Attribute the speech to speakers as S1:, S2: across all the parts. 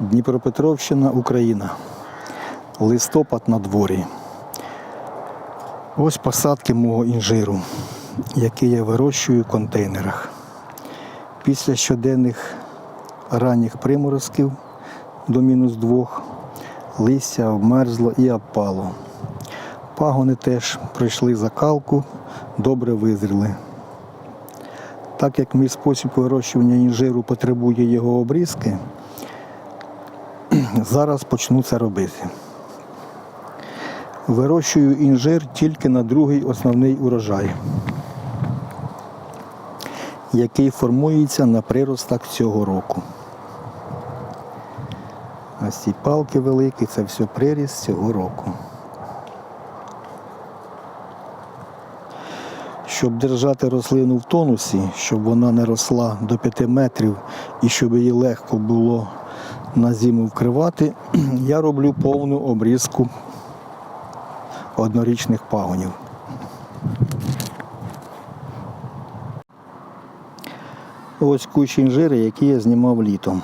S1: Дніпропетровщина, Україна. Листопад на дворі. Ось посадки мого інжиру, який я вирощую в контейнерах. Після щоденних ранніх приморозків до мінус двох листя обмерзло і обпало. Пагони теж пройшли закалку, добре визріли. Так як мій спосіб вирощування інжиру потребує його обрізки, зараз почну це робити. Вирощую інжир тільки на другий основний урожай, який формується на приростах цього року. Ось ці палки великі, це все приріст цього року. Щоб держати рослину в тонусі, щоб вона не росла до 5 метрів і щоб її легко було на зиму вкривати, я роблю повну обрізку однорічних пагонів. Ось кущ інжири, який я знімав літом.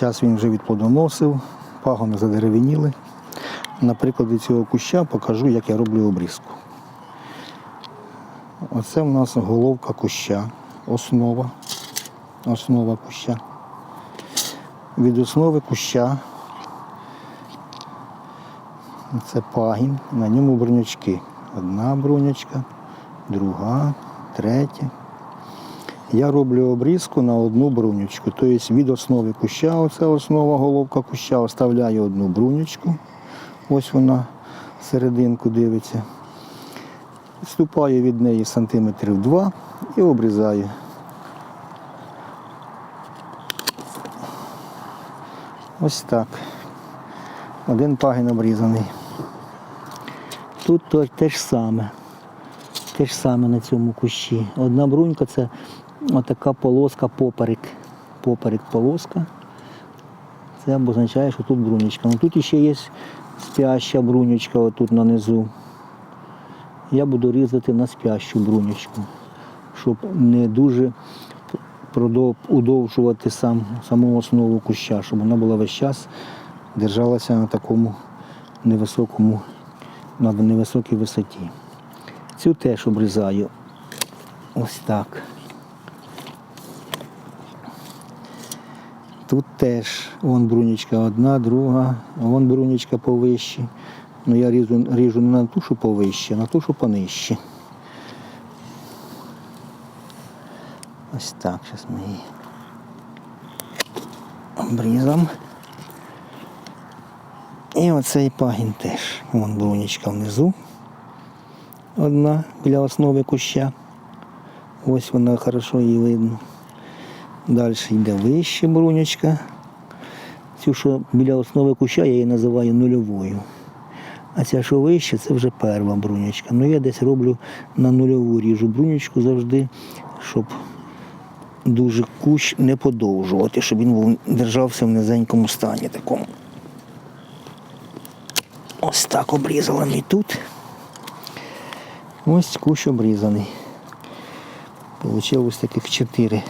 S1: Зараз він вже відплодоносив, пагони задеревеніли. На прикладі цього куща покажу, як я роблю обрізку. Оце в нас головка куща, основа, основа куща. Від основи куща це пагін, на ньому бронячки. Одна бронячка, друга, третя. Я роблю обрізку на одну брунючку. Тобто від основи куща, оце основа головка куща, оставляю одну брунючку. Ось вона серединку дивиться. Відступаю від неї сантиметрів два і обрізаю. Ось так. Один пагін обрізаний. Тут то- те ж саме. Те ж саме на цьому кущі. Одна брунька це отака полоска поперек. Поперек полоска. Це обозначає, що тут брунечка. Ну тут ще є спяща брунечка отут на низу. Я буду різати на спящу брунечку, щоб не дуже удовжувати сам, саму основу куща, щоб вона була весь час держалася на такому невисокому, на невисокій висоті. Цю теж обрізаю ось так. Тут теж вон брунічка одна, друга, вон брунічка повище. Ну я ріжу, ріжу не на ту, що повище, а на ту, що понижче. Ось так, зараз ми її обрізом. І оцей пагін теж. Вон брунічка внизу. Одна біля основи куща. Ось вона хорошо її видно. Далі йде вище брунячка. Цю, що біля основи куща, я її називаю нульовою. А ця, що вище, це вже перша брунячка. Ну я десь роблю на нульову ріжу брунячку завжди, щоб дуже кущ не подовжувати, щоб він був, держався в низенькому стані такому. Ось так обрізала ми тут. Ось кущ обрізаний. Получилось таких чотири.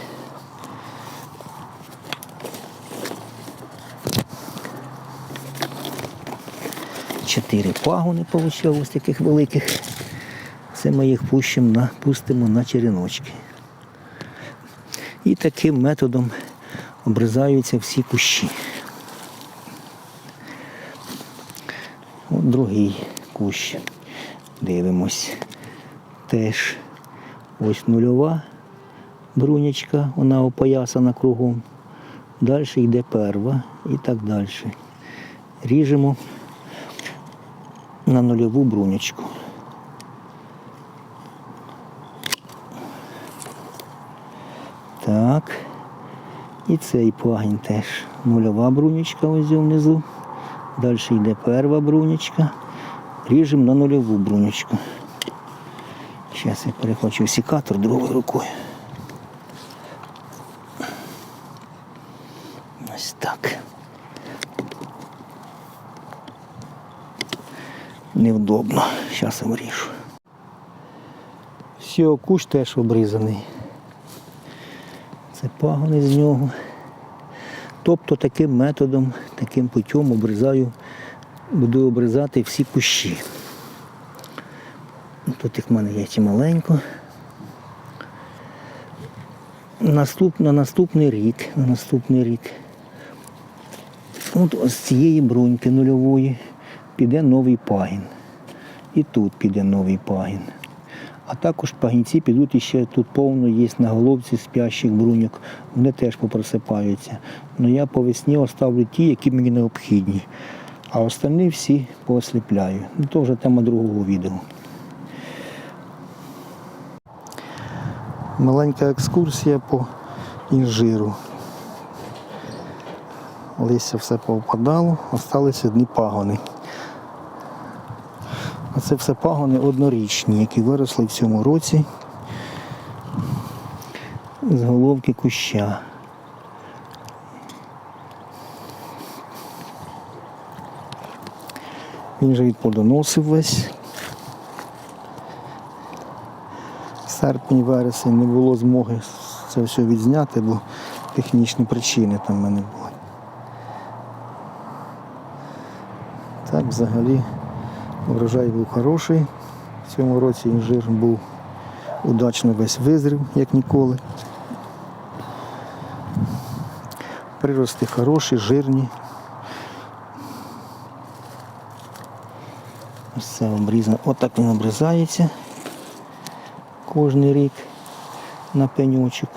S1: Чотири пагони вийшло ось таких великих. Це ми їх пущимо на, пустимо на череночки. І таким методом обрізаються всі кущі. От другий кущ. Дивимось. Теж ось нульова брунячка, вона опоясана кругом. Далі йде перва і так далі. Ріжемо на нульову брунячку. Так. І цей пагінь теж нульова брунячка ось внизу. Далі йде перша брунячка. Ріжемо на нульову брунячку. Зараз я перехочу секатор другою рукою. Ось так. Невдобно. Зараз обріжу. Все, кущ теж обрізаний. Це пагони з нього. Тобто таким методом, таким путем обрізаю, буду обрізати всі кущі. Тут їх в мене є чималенько. Наступ, на наступний рік, на наступний рік. От з цієї бруньки нульової піде новий пагін. І тут піде новий пагін. А також пагінці підуть іще тут повно є на головці спящих бруньок. Вони теж попросипаються. Ну я по весні оставлю ті, які мені необхідні. А остальні всі поосліпляю. Ну, то вже тема другого відео. Маленька екскурсія по інжиру. Листя все повпадало, залишилися одні пагони. А це все пагони однорічні, які виросли в цьому році з головки куща. Він же відплодоносив весь. Серпень, вересень не було змоги це все відзняти, бо технічні причини там в мене були. Так, взагалі, врожай був хороший. В цьому році інжир був удачно весь визрів, як ніколи. Прирости хороші, жирні. Ось це обрізано. Отак він обрізається кожен рік на пеньочок.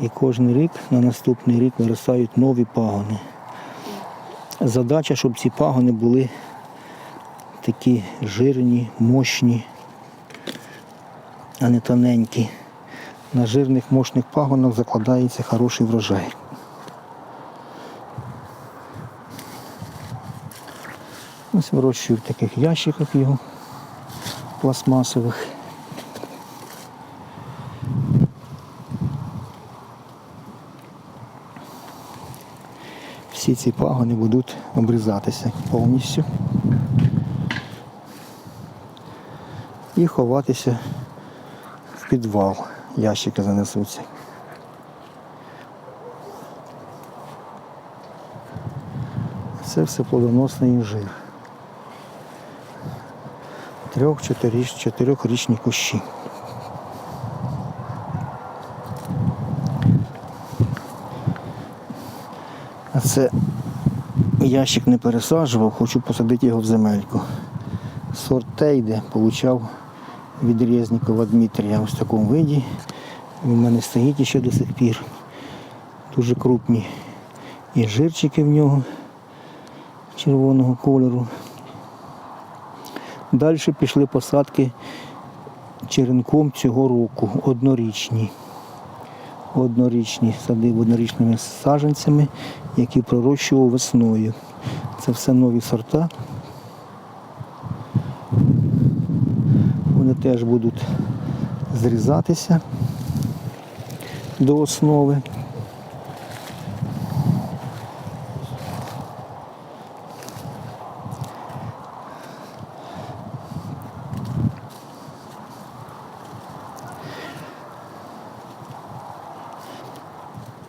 S1: І кожен рік на наступний рік виростають нові пагони. Задача, щоб ці пагони були такі жирні, мощні, а не тоненькі. На жирних мощних пагонах закладається хороший врожай. Ось вирощую в таких ящиках його пластмасових. Всі ці пагони будуть обрізатися повністю і ховатися в підвал. Ящики занесуться. Це все плодоносний інжир. Трьох чотирьохрічні кущі. А це ящик не пересаджував, хочу посадити його в земельку. Сорт Тейде получав від Резнікова Дмитрія ось в такому виді. Він в мене стоїть ще до сих пір. Дуже крупні і жирчики в нього червоного кольору. Далі пішли посадки черенком цього року, однорічні. Однорічні садив однорічними саджанцями, які пророщував весною. Це все нові сорта. Вони теж будуть зрізатися до основи.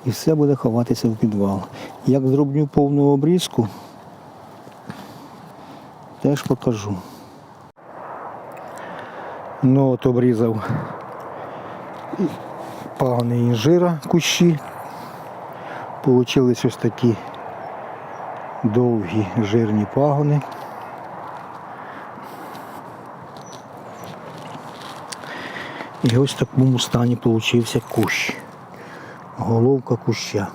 S1: І все буде ховатися в підвал. Як зроблю повну обрізку, теж покажу. Ну от обрізав пагони інжира кущі. Получились ось такі довгі жирні пагони. І ось в такому стані получився кущ. Головка куща.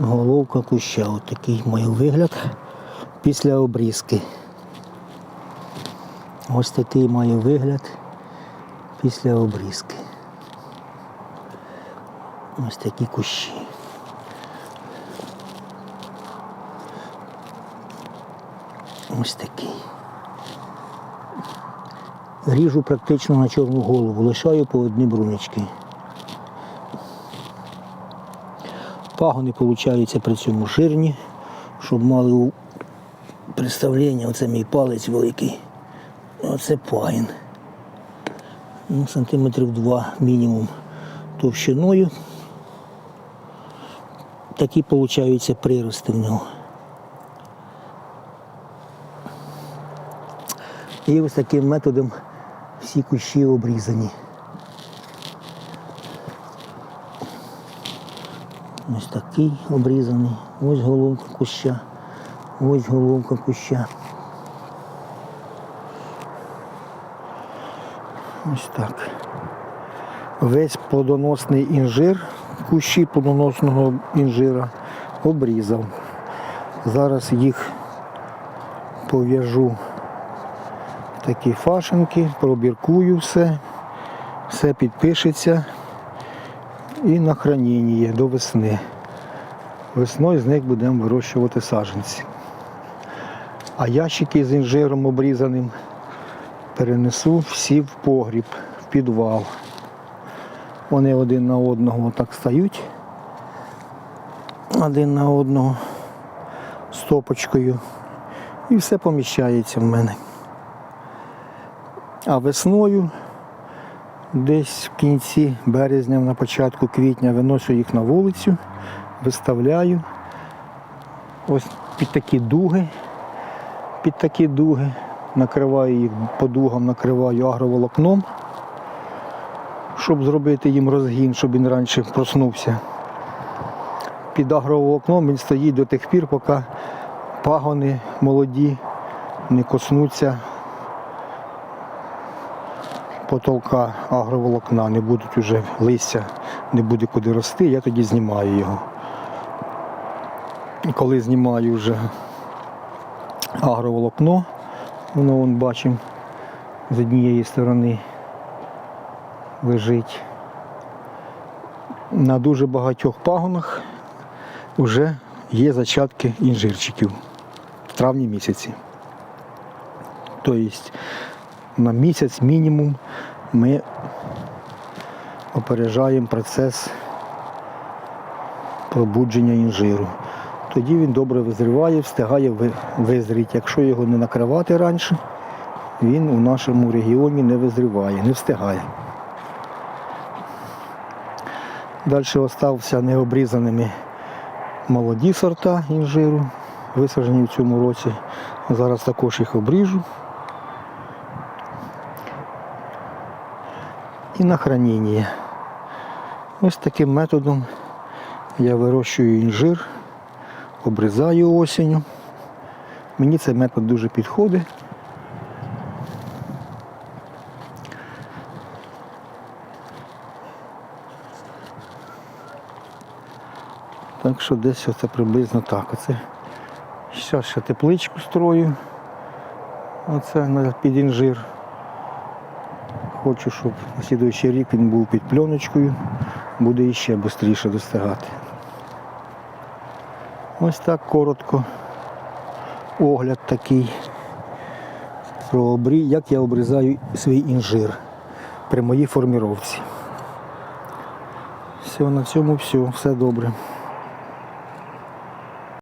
S1: Головка куща. Ось такий має вигляд після обрізки. Ось такий має вигляд після обрізки. Ось такі кущі. Ось такий. Ріжу практично на чорну голову, лишаю по одні брунички. Пагони получаються при цьому жирні, щоб мали представлення, оце мій палець великий. Оце пагін. Ну, сантиметрів два мінімум товщиною. такі получаються прирости в нього. І ось таким методом всі кущі обрізані. Ось такий обрізаний. Ось головка куща. Ось головка куща. Ось так. Весь плодоносний інжир, кущі плодоносного інжира обрізав. Зараз їх пов'яжу в такі фашенки, пробіркую все, все підпишеться і на храніння до весни. Весною з них будемо вирощувати саджанці. А ящики з інжиром обрізаним перенесу всі в погріб, в підвал. Вони один на одного так стають. Один на одного стопочкою. І все поміщається в мене. А весною, десь в кінці березня, на початку квітня виношу їх на вулицю, виставляю. Ось під такі дуги. Під такі дуги. Накриваю їх по дугам, накриваю агроволокном, щоб зробити їм розгін, щоб він раніше проснувся. Під агроволокном він стоїть до тих пір, поки пагони молоді не коснуться потолка агроволокна, не будуть уже листя, не буде куди рости, я тоді знімаю його. Коли знімаю вже агроволокно, воно вон бачимо з однієї сторони лежить. На дуже багатьох пагонах вже є зачатки інжирчиків в травні місяці. Тобто на місяць мінімум ми опережаємо процес пробудження інжиру. Тоді він добре визріває, встигає визріти. Якщо його не накривати раніше, він у нашому регіоні не визріває, не встигає. Далі остався необрізаними молоді сорта інжиру, висаджені в цьому році. Зараз також їх обріжу. І на храніння. Ось таким методом я вирощую інжир, обрізаю осінню. Мені цей метод дуже підходить. Так що десь оце приблизно так. Оце зараз ще тепличку строю. Оце під інжир. Хочу, щоб на слідуючий рік він був під пленочкою, буде іще швидше достигати. Ось так коротко. Огляд такий. Про обрій, як я обрізаю свій інжир при моїй форміровці. Все, на цьому все, все добре.